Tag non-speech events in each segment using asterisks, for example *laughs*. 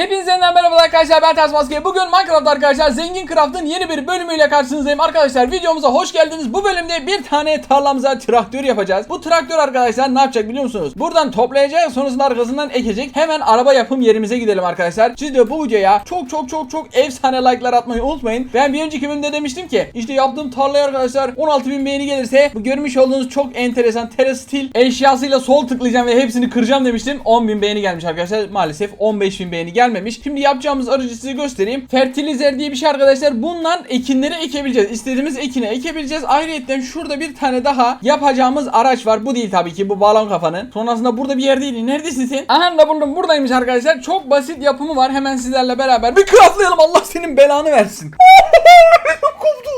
Hepinize yeniden merhabalar arkadaşlar ben Ters. Bugün Minecraft arkadaşlar Zengin Craft'ın yeni bir bölümüyle karşınızdayım. Arkadaşlar videomuza hoş geldiniz. Bu bölümde bir tane tarlamıza traktör yapacağız. Bu traktör arkadaşlar ne yapacak biliyor musunuz? Buradan toplayacak sonrasında arkasından ekecek. Hemen araba yapım yerimize gidelim arkadaşlar. Siz de bu videoya çok çok çok çok efsane like'lar atmayı unutmayın. Ben bir önceki bölümde demiştim ki işte yaptığım tarlaya arkadaşlar 16.000 beğeni gelirse bu görmüş olduğunuz çok enteresan Terastil eşyasıyla sol tıklayacağım ve hepsini kıracağım demiştim. 10.000 beğeni gelmiş arkadaşlar. Maalesef 15.000 beğeni gelmemiş. Şimdi yapacağımız aracı size göstereyim. Fertilizer diye bir şey arkadaşlar. Bundan ekinleri ekebileceğiz. İstediğimiz ekine ekebileceğiz. Ayrıca şurada bir tane daha yapacağımız araç var. Bu değil tabii ki bu balon kafanın. Sonrasında burada bir yerdeydi. Neredesin sen? Aha da buldum. Buradaymış arkadaşlar. Çok basit yapımı var. Hemen sizlerle beraber bir craftlayalım. Allah senin belanı versin. *laughs* Koptu.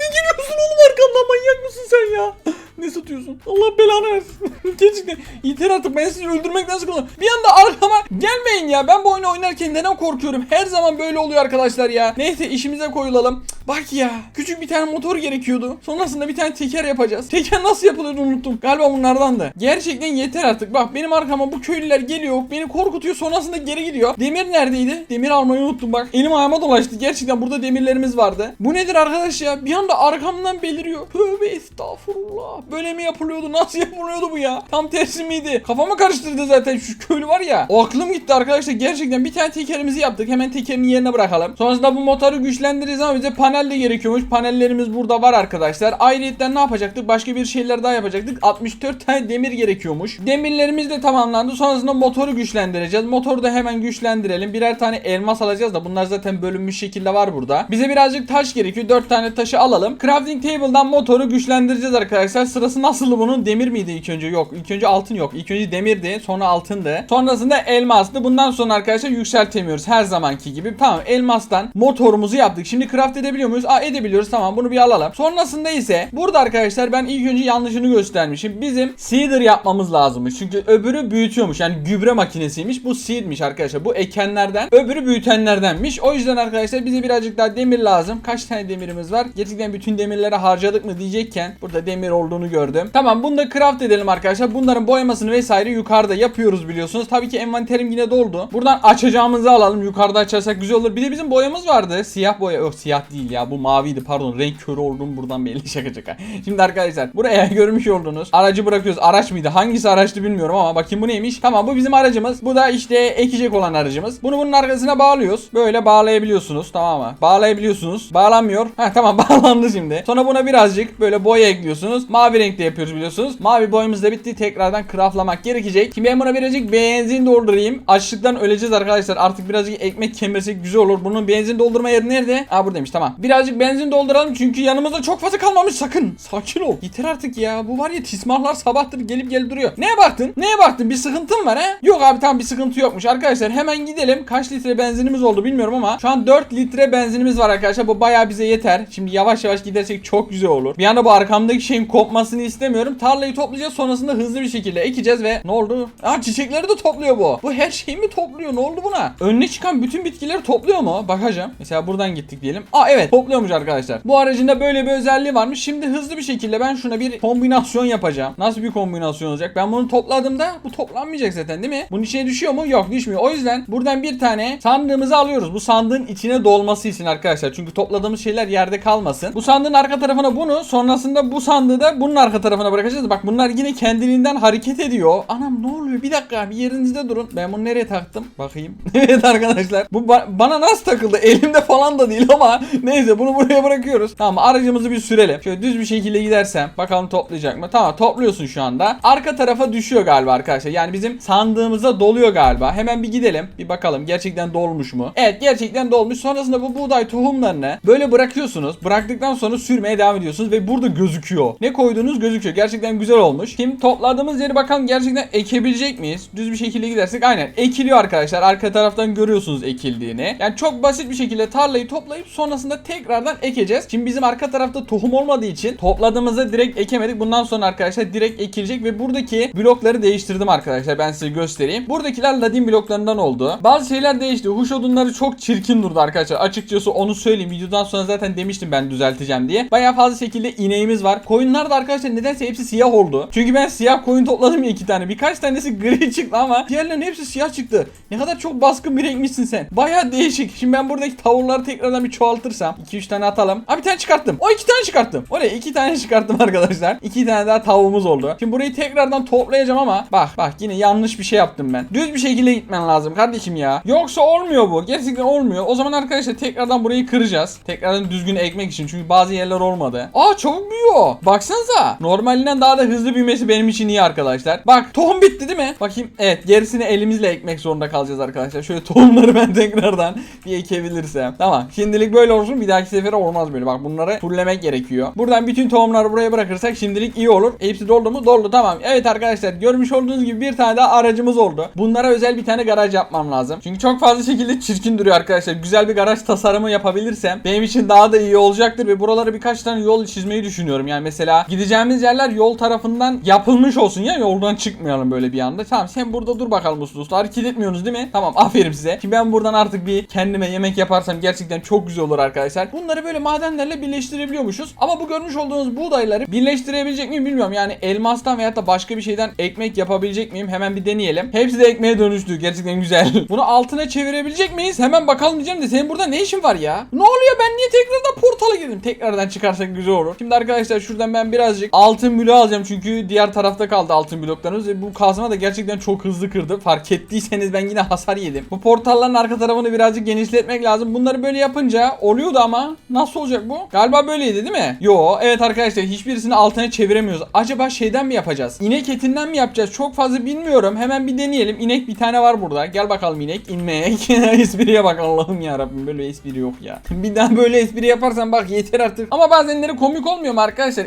Ne geliyorsun oğlum arkamdan manyak mısın sen ya? *laughs* Ne satıyorsun? Allah belanı versin. *laughs* Gerçekten yeter artık ben sizi öldürmekten sıkıldım. Bir anda arkama gelmeyin ya. Ben bu oyunu oynarken neden korkuyorum? Her zaman böyle oluyor arkadaşlar ya. Neyse işimize koyulalım. Bak ya. Küçük bir tane motor gerekiyordu. Sonrasında bir tane teker yapacağız. Teker nasıl yapılıyordu unuttum. Galiba bunlardandı. Gerçekten yeter artık. Bak benim arkama bu köylüler geliyor. Beni korkutuyor. Sonrasında geri gidiyor. Demir neredeydi? Demir almayı unuttum bak. Elim ayağıma dolaştı. Gerçekten burada demirlerimiz vardı. Bu nedir arkadaş ya? Bir anda arkamdan beliriyor. Tövbe estağfurullah. Böyle mi yapılıyordu? Nasıl yapılıyordu bu ya? Tam tersi miydi? Kafamı karıştırdı zaten şu köylü var ya. O aklım gitti arkadaşlar. Gerçekten bir tane tekerimizi yaptık. Hemen tekerin yerine bırakalım. Sonrasında bu motoru güçlendiririz ama bize panel de gerekiyormuş. Panellerimiz burada var arkadaşlar. Ayrıca ne yapacaktık? Başka bir şeyler daha yapacaktık. 64 tane demir gerekiyormuş. Demirlerimiz de tamamlandı. Sonrasında motoru güçlendireceğiz. Motoru da hemen güçlendirelim. Birer tane elmas alacağız da bunlar zaten bölünmüş şekilde var burada. Bize birazcık taş gerekiyor. 4 tane taşı alalım. Crafting table'dan motoru güçlendireceğiz arkadaşlar. Sırası nasıl bunun? Demir miydi ilk önce? Yok. İlk önce altın yok. İlk önce demirdi. Sonra altındı. Sonrasında elmastı. Bundan sonra arkadaşlar yükseltemiyoruz. Her zamanki gibi. Tamam elmastan motorumuzu yaptık. Şimdi craft edebiliyor muyuz? Aa edebiliyoruz. Tamam bunu bir alalım. Sonrasında ise burada arkadaşlar ben ilk önce yanlışını göstermişim. Bizim seeder yapmamız lazımmış. Çünkü öbürü büyütüyormuş. Yani gübre makinesiymiş. Bu seedmiş arkadaşlar. Bu ekenlerden. Öbürü büyütenlerdenmiş. O yüzden arkadaşlar bize birazcık daha demir lazım. Kaç tane demirimiz var? Gerçekten bütün demirleri harcadık mı diyecekken burada demir olduğunu gördüm. Tamam bunu da craft edelim arkadaşlar. Bunların boyamasını vesaire yukarıda yapıyoruz biliyorsunuz. Tabii ki envanterim yine doldu. Buradan açacağımızı alalım. Yukarıda açarsak güzel olur. Bir de bizim boyamız vardı. Siyah boya. Yok siyah değil ya. Bu maviydi pardon. Renk körü oldum buradan belli *laughs* şaka şaka. Şimdi arkadaşlar buraya *laughs* görmüş oldunuz. Aracı bırakıyoruz. Araç mıydı? Hangisi araçtı bilmiyorum ama bakayım bu neymiş? Tamam bu bizim aracımız. Bu da işte ekecek olan aracımız. Bunu bunun arkasına bağlıyoruz. Böyle bağlayabiliyorsunuz. Tamam mı? Bağlayabiliyorsunuz. Bağlanmıyor. Ha tamam *laughs* bağlandı şimdi. Sonra buna birazcık böyle boya ekliyorsunuz. Mavi renkte yapıyoruz biliyorsunuz. Mavi boyamız da bitti. Tekrardan craftlamak gerekecek. Şimdi ben buna birazcık benzin doldurayım. Açlıktan öleceğiz arkadaşlar. Artık birazcık ekmek kemirsek güzel olur. Bunun benzin doldurma yeri nerede? Aa buradaymış tamam. Birazcık benzin dolduralım çünkü yanımızda çok fazla kalmamış sakın. Sakin ol. Yeter artık ya. Bu var ya tismahlar sabahtır gelip gelip duruyor. Neye baktın? Neye baktın? Bir sıkıntın var ha? Yok abi tamam bir sıkıntı yokmuş. Arkadaşlar hemen gidelim. Kaç litre benzinimiz oldu bilmiyorum ama şu an 4 litre benzinimiz var arkadaşlar. Bu bayağı bize yeter. Şimdi yavaş yavaş gidersek çok güzel olur. Bir anda bu arkamdaki şeyin kopmasını istemiyorum. Tarlayı toplayacağız sonrasında hızlı bir şekilde ekeceğiz ve ne oldu? Aa çiçekleri de topluyor bu. Bu her şeyi mi topluyor? Ne oldu buna? Önüne çıkan bütün bitkileri topluyor mu? Bakacağım. Mesela buradan gittik diyelim. Aa evet topluyormuş arkadaşlar. Bu aracın da böyle bir özelliği varmış. Şimdi hızlı bir şekilde ben şuna bir kombinasyon yapacağım. Nasıl bir kombinasyon olacak? Ben bunu topladığımda bu toplanmayacak zaten değil mi? Bunun içine düşüyor mu? Yok düşmüyor. O yüzden buradan bir tane sandığımızı alıyoruz. Bu sandığın içine dolması için arkadaşlar. Çünkü topladığımız şeyler yerde kalmasın. Bu sandığın arka tarafına bunu sonrasında bu sandığı da bunun arka tarafına bırakacağız. Bak bunlar yine kendiliğinden hareket ediyor. Anam ne oluyor? Bir dakika bir yerinizde durun. Ben bunu nereye taktım? Bakayım. *laughs* evet arkadaşlar. Bu ba- bana nasıl takıldı? Elimde falan da değil ama *laughs* neyse bunu buraya bırakıyoruz. Tamam aracımızı bir sürelim. Şöyle düz bir şekilde gidersem bakalım toplayacak mı? Tamam topluyorsun şu anda. Arka tarafa düşüyor galiba arkadaşlar. Yani bizim sandığımıza doluyor galiba. Hemen bir gidelim. Bir bakalım gerçekten dolmuş mu? Evet gerçekten dolmuş. Sonrasında bu buğday tohumlarını böyle bırakıyorsunuz. Bıraktıktan sonra sürmeye devam ediyorsunuz ve burada gözüküyor. Ne koyduğunuz gözüküyor. Gerçekten güzel olmuş. Şimdi topladığımız yeri bakalım gerçekten ekebilecek miyiz? Düz bir şekilde gidersek aynen ekiliyor arkadaşlar. Arka taraftan görüyorsunuz ekildiğini. Yani çok basit bir şekilde tarlayı toplayıp sonrasında tekrardan ekeceğiz. Şimdi bizim arka tarafta tohum olmadığı için topladığımızda direkt ekemedik. Bundan sonra arkadaşlar direkt ekilecek ve buradaki blokları değiştirdim arkadaşlar. Ben size göstereyim. Buradakiler ladin bloklarından oldu. Bazı şeyler değişti. Huş odunları çok çirkin durdu arkadaşlar. Açıkçası onu söyleyeyim. Videodan sonra zaten demiştim ben düzelteceğim diye. Bayağı fazla şekilde ineğimiz var. Koyunlar da arkadaşlar arkadaşlar nedense hepsi siyah oldu. Çünkü ben siyah koyun topladım ya iki tane. Birkaç tanesi gri *laughs* çıktı ama diğerlerinin hepsi siyah çıktı. Ne kadar çok baskın bir renkmişsin sen. Baya değişik. Şimdi ben buradaki tavırları tekrardan bir çoğaltırsam 2-3 tane atalım. Abi bir tane çıkarttım. O iki tane çıkarttım. Oraya iki tane *laughs* çıkarttım arkadaşlar. İki tane daha tavuğumuz oldu. Şimdi burayı tekrardan toplayacağım ama bak bak yine yanlış bir şey yaptım ben. Düz bir şekilde gitmen lazım kardeşim ya. Yoksa olmuyor bu. Gerçekten olmuyor. O zaman arkadaşlar tekrardan burayı kıracağız. Tekrardan düzgün ekmek için. Çünkü bazı yerler olmadı. Aa çabuk büyüyor. Baksanıza. Normalinden daha da hızlı büyümesi benim için iyi arkadaşlar. Bak tohum bitti değil mi? Bakayım. Evet gerisini elimizle ekmek zorunda kalacağız arkadaşlar. Şöyle tohumları *laughs* ben tekrardan bir ekebilirsem. Tamam. Şimdilik böyle olsun. Bir dahaki sefere olmaz böyle. Bak bunları fullemek gerekiyor. Buradan bütün tohumları buraya bırakırsak şimdilik iyi olur. Hepsi doldu mu? Doldu. Tamam. Evet arkadaşlar görmüş olduğunuz gibi bir tane daha aracımız oldu. Bunlara özel bir tane garaj yapmam lazım. Çünkü çok fazla şekilde çirkin duruyor arkadaşlar. Güzel bir garaj tasarımı yapabilirsem benim için daha da iyi olacaktır ve buralara birkaç tane yol çizmeyi düşünüyorum. Yani mesela gideceğimiz yerler yol tarafından yapılmış olsun ya yoldan çıkmayalım böyle bir anda. Tamam sen burada dur bakalım uslu uslu. Hareket etmiyorsunuz değil mi? Tamam aferin size. Şimdi ben buradan artık bir kendime yemek yaparsam gerçekten çok güzel olur arkadaşlar. Bunları böyle madenlerle birleştirebiliyormuşuz. Ama bu görmüş olduğunuz buğdayları birleştirebilecek miyim bilmiyorum. Yani elmastan veyahut da başka bir şeyden ekmek yapabilecek miyim? Hemen bir deneyelim. Hepsi de ekmeğe dönüştü. Gerçekten güzel. *laughs* Bunu altına çevirebilecek miyiz? Hemen bakalım diyeceğim de senin burada ne işin var ya? Ne oluyor? Ben niye tekrardan portala girdim? Tekrardan çıkarsak güzel olur. Şimdi arkadaşlar şuradan ben birazcık altın bloğu alacağım. Çünkü diğer tarafta kaldı altın bloklarımız. Ve bu kazma da gerçekten çok hızlı kırdı. Fark ettiyseniz ben yine hasar yedim. Bu portalların arka tarafını birazcık genişletmek lazım. Bunları böyle yapınca oluyordu ama nasıl olacak bu? Galiba böyleydi değil mi? Yo evet arkadaşlar hiçbirisini altına çeviremiyoruz. Acaba şeyden mi yapacağız? İnek etinden mi yapacağız? Çok fazla bilmiyorum. Hemen bir deneyelim. İnek bir tane var burada. Gel bakalım inek. İnmek. *laughs* Espriye bak Allah'ım ya Rabbim böyle espri yok ya. *laughs* bir daha böyle espri yaparsan bak yeter artık. Ama bazenleri komik olmuyor mu arkadaşlar?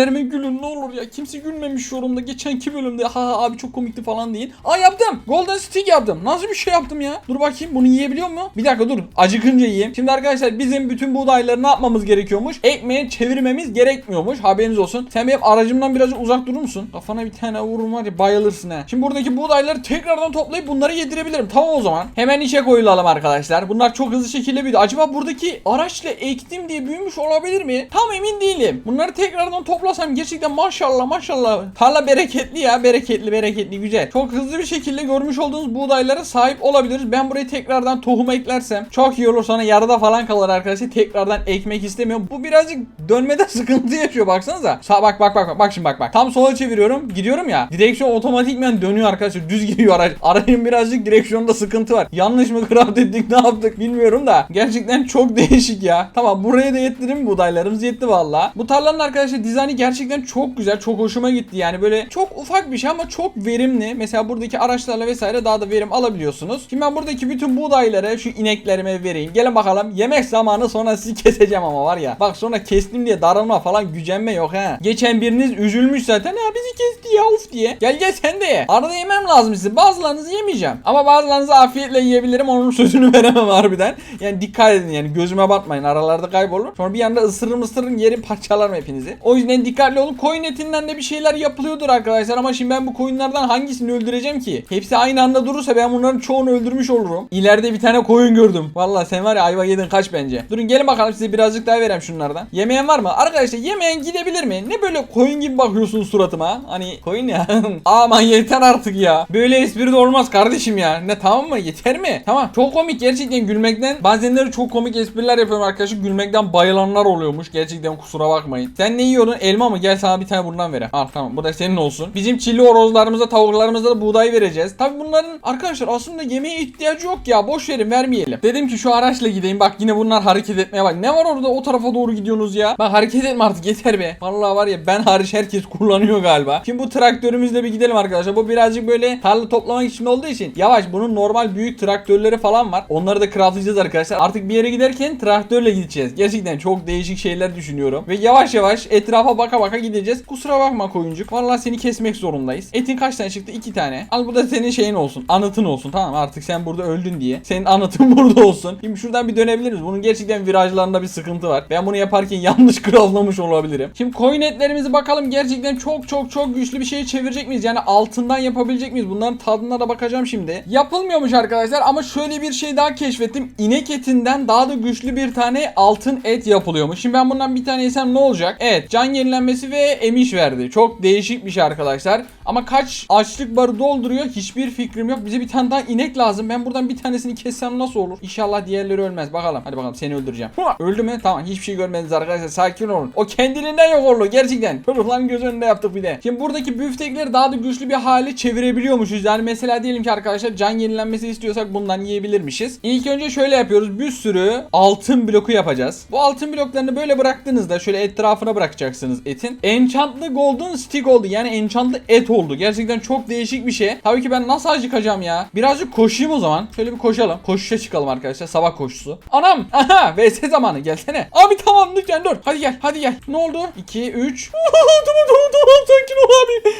Esprilerime gülün ne olur ya. Kimse gülmemiş yorumda. Geçenki bölümde ha ha abi çok komikti falan değil. Aa yaptım. Golden stick yaptım. Nasıl bir şey yaptım ya? Dur bakayım bunu yiyebiliyor mu? Bir dakika dur. Acıkınca yiyeyim. Şimdi arkadaşlar bizim bütün buğdayları ne yapmamız gerekiyormuş? Ekmeğe çevirmemiz gerekmiyormuş. Haberiniz olsun. Sen benim aracımdan birazcık uzak durur musun? Kafana bir tane vururum var ya bayılırsın ha. Şimdi buradaki buğdayları tekrardan toplayıp bunları yedirebilirim. Tamam o zaman. Hemen işe koyulalım arkadaşlar. Bunlar çok hızlı şekilde büyüdü. Acaba buradaki araçla ektim diye büyümüş olabilir mi? Tam emin değilim. Bunları tekrardan toplasam gerçekten maşallah maşallah. Tarla bereketli ya. Bereketli bereketli güzel. Çok hızlı bir şekilde görmüş olduğunuz buğdaylara sahip olabiliriz. Ben buraya tekrardan tohum eklersem çok iyi olur. Sonra yarıda falan kalır arkadaşlar. Tekrardan ekmek istemiyorum. Bu birazcık dönmede *laughs* sıkıntı yaşıyor baksanıza. Sağ bak bak bak bak. Şimdi bak bak. Tam sola çeviriyorum. Gidiyorum ya. Direksiyon otomatikmen dönüyor arkadaşlar. Düz gidiyor araç. *laughs* Aracın birazcık direksiyonda sıkıntı var. Yanlış mı craft ettik ne yaptık bilmiyorum da. Gerçekten çok *laughs* değişik ya. Tamam buraya da yetti değil mi buğdaylarımız yetti valla. Bu tarlanın arkadaşlar dizaynı gerçekten çok güzel. Çok hoşuma gitti yani böyle çok ufak bir şey ama çok verimli. Mesela buradaki araçlarla vesaire daha da verim alabiliyorsunuz. Şimdi ben buradaki bütün buğdayları şu ineklerime vereyim. Gelin bakalım. Yemek zamanı sonra sizi keseceğim ama var ya. Bak sonra kestim diye darılma falan gücenme yok ha. Geçen biriniz üzülmüş zaten. Ha bizi kesti ya uf diye. Gel gel sen de ye. Arada yemem lazım size. Bazılarınızı yemeyeceğim. Ama bazılarınızı afiyetle yiyebilirim. Onun sözünü *laughs* veremem harbiden. Yani dikkat edin yani gözüme batmayın. Aralarda kaybolur. Sonra bir anda ısırırım ısırırım yerim parçalarım hepinizi. O yüzden dikkatli olun. Koyun etinden de bir şeyler yapılıyordur arkadaşlar. Ama şimdi ben bu koyunlardan hangisini öldüreceğim ki? Hepsi aynı anda durursa ben bunların çoğunu öldürmüş olurum. İleride bir tane koyun gördüm. Vallahi sen var ya ayva yedin kaç bence. Durun gelin bakalım size birazcık daha vereyim şunlardan. Yemeyen var mı? Arkadaşlar yemeyen gidebilir mi? Ne böyle koyun gibi bakıyorsun suratıma? Hani koyun ya. *laughs* Aman yeter artık ya. Böyle espri de olmaz kardeşim ya. Ne tamam mı? Yeter mi? Tamam. Çok komik gerçekten gülmekten. Bazenleri çok komik espriler yapıyorum arkadaşlar. Gülmekten bayılanlar oluyormuş. Gerçekten kusura bakmayın. Sen ne yiyordun? Elma mı? Gel sana bir tane bundan vereyim. Al tamam. Bu da senin olsun. Bizim çilli horozlarımıza, tavuklarımıza da buğday vereceğiz. Tabi bunların arkadaşlar aslında yemeğe ihtiyacı yok ya. Boş verin vermeyelim. Dedim ki şu araçla gideyim. Bak yine bunlar hareket etmeye bak. Ne var orada o tarafa doğru gidiyorsunuz ya? Bak hareket etme artık yeter be. Vallahi var ya ben hariç herkes kullanıyor galiba. Şimdi bu traktörümüzle bir gidelim arkadaşlar. Bu birazcık böyle tarla toplamak için olduğu için yavaş. Bunun normal büyük traktörleri falan var. Onları da craftlayacağız arkadaşlar. Artık bir yere giderken traktörle gideceğiz. Gerçekten çok değişik şeyler düşünüyorum. Ve yavaş yavaş etrafa baka baka gideceğiz. Kusura bakma koyuncuk. Vallahi seni kesmek zorundayız. Etin kaç tane çıktı? İki tane. Al bu da senin şeyin olsun. Anıtın olsun. Tamam artık sen burada öldün diye. Senin anıtın *laughs* burada olsun. Şimdi şuradan bir dönebiliriz. Bunun gerçekten virajlarında bir sıkıntı var. Ben bunu yaparken *laughs* yanlış craftlamış olabilirim. Şimdi coin etlerimizi bakalım gerçekten çok çok çok güçlü bir şey çevirecek miyiz? Yani altından yapabilecek miyiz? Bunların tadına da bakacağım şimdi. Yapılmıyormuş arkadaşlar ama şöyle bir şey daha keşfettim. İnek etinden daha da güçlü bir tane altın et yapılıyormuş. Şimdi ben bundan bir tane yesem ne olacak? Evet can yenileme yenilenmesi ve emiş verdi. Çok değişik bir şey arkadaşlar. Ama kaç açlık barı dolduruyor hiçbir fikrim yok. Bize bir tane daha inek lazım. Ben buradan bir tanesini kessem nasıl olur? İnşallah diğerleri ölmez. Bakalım. Hadi bakalım seni öldüreceğim. Hua! Öldü mü? Tamam hiçbir şey görmediniz arkadaşlar. Sakin olun. O kendiliğinden yok oldu gerçekten. Çocukların göz önünde yaptık bir de. Şimdi buradaki büftekleri daha da güçlü bir hale çevirebiliyormuşuz. Yani mesela diyelim ki arkadaşlar can yenilenmesi istiyorsak bundan yiyebilirmişiz. İlk önce şöyle yapıyoruz. Bir sürü altın bloku yapacağız. Bu altın bloklarını böyle bıraktığınızda şöyle etrafına bırakacaksınız etin. Enchantlı golden stick oldu. Yani enchantlı et oldu. Gerçekten çok değişik bir şey. Tabii ki ben nasıl acıkacağım ya? Birazcık koşayım o zaman. Şöyle bir koşalım. Koşuşa çıkalım arkadaşlar. Sabah koşusu. Anam! Aha! *laughs* VS zamanı. Gelsene. Abi tamam lütfen dur. Hadi gel. Hadi gel. Ne oldu? 2 3 *laughs* Tamam tamam tamam sakin ol abi.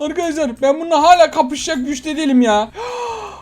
*laughs* Arkadaşlar ben bununla hala kapışacak güçte değilim ya. *gasps*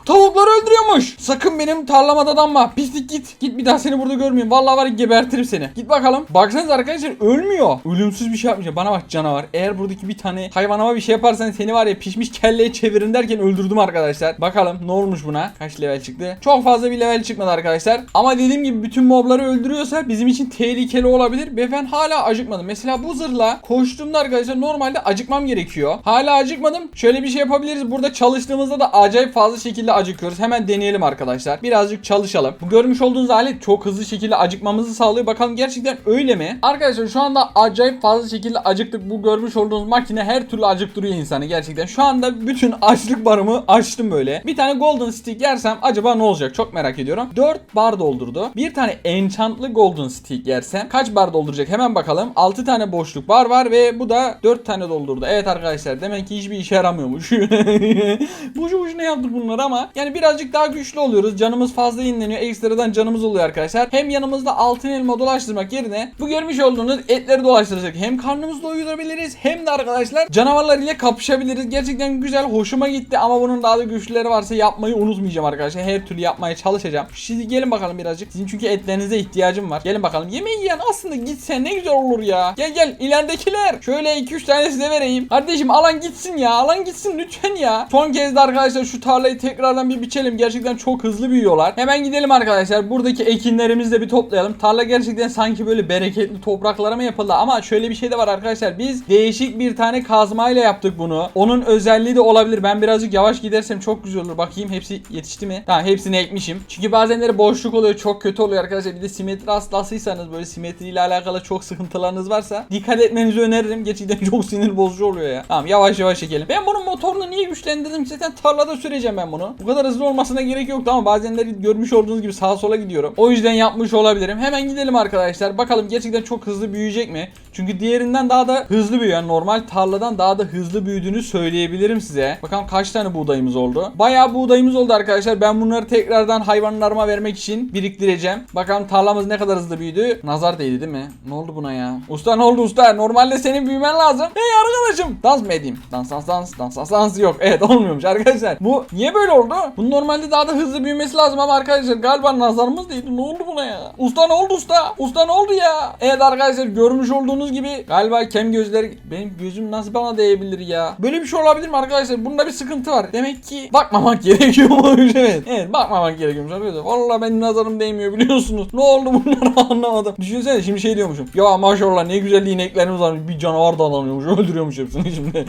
Tavukları öldürüyormuş. Sakın benim tarlama dadanma. Pislik git. Git bir daha seni burada görmeyeyim. Vallahi var gebertirim seni. Git bakalım. Baksanıza arkadaşlar ölmüyor. Ölümsüz bir şey yapmış. Bana bak canavar. Eğer buradaki bir tane hayvanama bir şey yaparsan seni var ya pişmiş kelleye çevirin derken öldürdüm arkadaşlar. Bakalım ne olmuş buna? Kaç level çıktı? Çok fazla bir level çıkmadı arkadaşlar. Ama dediğim gibi bütün mobları öldürüyorsa bizim için tehlikeli olabilir. Ve ben hala acıkmadım. Mesela bu zırhla koştuğumda arkadaşlar normalde acıkmam gerekiyor. Hala acıkmadım. Şöyle bir şey yapabiliriz. Burada çalıştığımızda da acayip fazla şekilde acıkıyoruz. Hemen deneyelim arkadaşlar. Birazcık çalışalım. Bu görmüş olduğunuz alet çok hızlı şekilde acıkmamızı sağlıyor. Bakalım gerçekten öyle mi? Arkadaşlar şu anda acayip fazla şekilde acıktık. Bu görmüş olduğunuz makine her türlü acıktırıyor insanı gerçekten. Şu anda bütün açlık barımı açtım böyle. Bir tane golden stick yersem acaba ne olacak? Çok merak ediyorum. 4 bar doldurdu. Bir tane enchantlı golden stick yersem kaç bar dolduracak? Hemen bakalım. 6 tane boşluk bar var ve bu da 4 tane doldurdu. Evet arkadaşlar demek ki hiçbir işe yaramıyormuş. *laughs* Boşu boşuna yaptık bunları ama yani birazcık daha güçlü oluyoruz. Canımız fazla yenileniyor. Ekstradan canımız oluyor arkadaşlar. Hem yanımızda altın elma dolaştırmak yerine bu görmüş olduğunuz etleri dolaştıracak. Hem karnımızı doyurabiliriz hem de arkadaşlar canavarlar ile kapışabiliriz. Gerçekten güzel. Hoşuma gitti ama bunun daha da güçlüleri varsa yapmayı unutmayacağım arkadaşlar. Her türlü yapmaya çalışacağım. Şimdi gelin bakalım birazcık. Sizin çünkü etlerinize ihtiyacım var. Gelin bakalım. Yemeği yiyen aslında gitsen ne güzel olur ya. Gel gel ileridekiler. Şöyle 2-3 tane size vereyim. Kardeşim alan gitsin ya. Alan gitsin lütfen ya. Son kez de arkadaşlar şu tarlayı tekrardan bir biçelim. Gerçekten çok hızlı büyüyorlar. Hemen gidelim arkadaşlar. Buradaki ekinlerimizi de bir toplayalım. Tarla gerçekten sanki böyle bereketli topraklara mı yapıldı? Ama şöyle bir şey de var arkadaşlar. Biz değişik bir tane kazmayla yaptık bunu. Onun özelliği de olabilir. Ben birazcık yavaş gidersem çok güzel olur. Bakayım hepsi yetişti mi? Tamam hepsini ekmişim. Çünkü bazenleri boşluk oluyor. Çok kötü oluyor arkadaşlar. Bir de simetri hastasıysanız böyle simetriyle alakalı çok sıkıntılarınız varsa dikkat etmenizi öneririm. Gerçekten *laughs* çok sinir bozucu oluyor ya. Tamam yavaş yavaş çekelim. Ben bunun motorunu niye güçlendirdim? Zaten tarlada süreceğim ben bunu. Bu kadar hızlı olmasına gerek yoktu ama bazenleri görmüş olduğunuz gibi sağa sola gidiyorum. O yüzden yapmış olabilirim. Hemen gidelim arkadaşlar. Bakalım gerçekten çok hızlı büyüyecek mi? Çünkü diğerinden daha da hızlı büyüyor. Yani normal tarladan daha da hızlı büyüdüğünü söyleyebilirim size. Bakalım kaç tane buğdayımız oldu? Bayağı buğdayımız oldu arkadaşlar. Ben bunları tekrardan hayvanlarıma vermek için biriktireceğim. Bakalım tarlamız ne kadar hızlı büyüdü. Nazar değdi değil mi? Ne oldu buna ya? Usta ne oldu usta? Normalde senin büyümen lazım. Hey arkadaşım. Dans mı edeyim? Dans dans dans dans dans dans yok. Evet *laughs* olmuyormuş arkadaşlar. Bu niye böyle oldu? Bunun normalde daha da hızlı büyümesi lazım ama arkadaşlar galiba nazarımız değdi. Ne oldu buna ya? Usta ne oldu usta? Usta ne oldu ya? Evet arkadaşlar görmüş olduğunuz gibi galiba kem gözler benim gözüm nasıl bana değebilir ya? Böyle bir şey olabilir mi arkadaşlar? Bunda bir sıkıntı var. Demek ki bakmamak *laughs* gerekiyormuş evet. Evet bakmamak gerekiyormuş arkadaşlar. Vallahi benim nazarım değmiyor biliyorsunuz. Ne oldu bunları *laughs* anlamadım. Düşünsene şimdi şey diyormuşum. Ya maşallah ne güzel ineklerimiz var. Bir canavar dalanıyormuş. Öldürüyormuş hepsini *laughs* şimdi.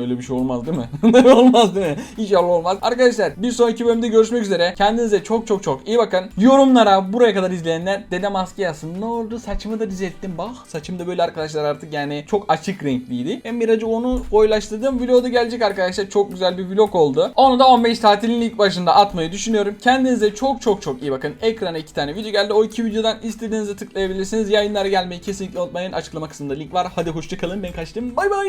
Öyle bir şey olmaz değil mi? olmaz değil mi? İnşallah olmaz. Arkadaşlar bir sonraki bölümde görüşmek üzere. Kendinize çok çok çok iyi bakın. Yorumlara buraya kadar izleyenler dede maske yazsın. Ne oldu? Saçımı da düzelttim bak. Saçım da böyle arkadaşlar artık yani çok açık renkliydi. Ben birazcık onu koyulaştırdım. Vlogu gelecek arkadaşlar. Çok güzel bir vlog oldu. Onu da 15 tatilin ilk başında atmayı düşünüyorum. Kendinize çok çok çok iyi bakın. Ekrana iki tane video geldi. O iki videodan istediğinizi tıklayabilirsiniz. Yayınlara gelmeyi kesinlikle unutmayın. Açıklama kısmında link var. Hadi hoşçakalın. Ben kaçtım. Bay bay.